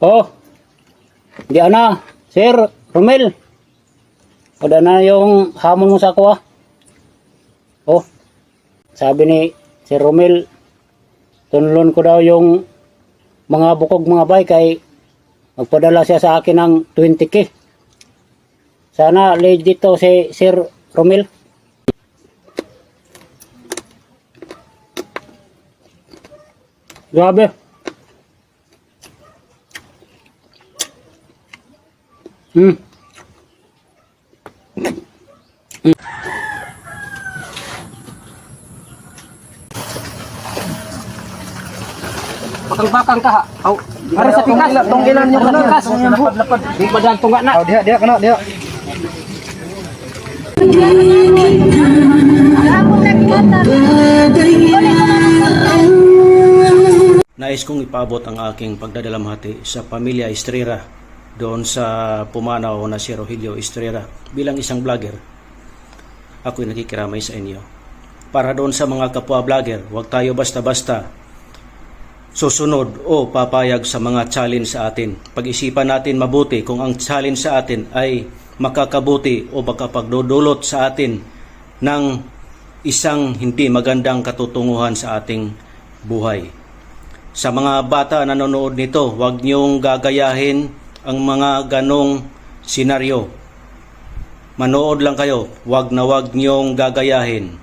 Oh. Di ana, Sir Romel. Wala na yung hamon mo sa ako ah. Oh. Sabi ni Sir Romel, tunlon ko daw yung mga bukog mga bay kay magpadala siya sa akin ng 20k. Sana legit to si Sir Romel. Grabe. Hmm. Bakang-bakang ka ha. Aw, para sa pikas. Tunggilan niyo. Pikas. Lapad-lapad. Di ba dyan tunga na? Oh, diha diha kana diha. Nais kong ipabot ang aking pagdadalamhati sa pamilya Estrera doon sa pumanaw na si Rogelio Estrera. Bilang isang vlogger, ako'y nakikiramay sa inyo. Para doon sa mga kapwa vlogger, huwag tayo basta-basta susunod o papayag sa mga challenge sa atin. Pag-isipan natin mabuti kung ang challenge sa atin ay makakabuti o makapagdudulot sa atin ng isang hindi magandang katutunguhan sa ating buhay. Sa mga bata na nanonood nito, huwag niyong gagayahin ang mga ganong senaryo. Manood lang kayo, huwag na huwag niyong gagayahin.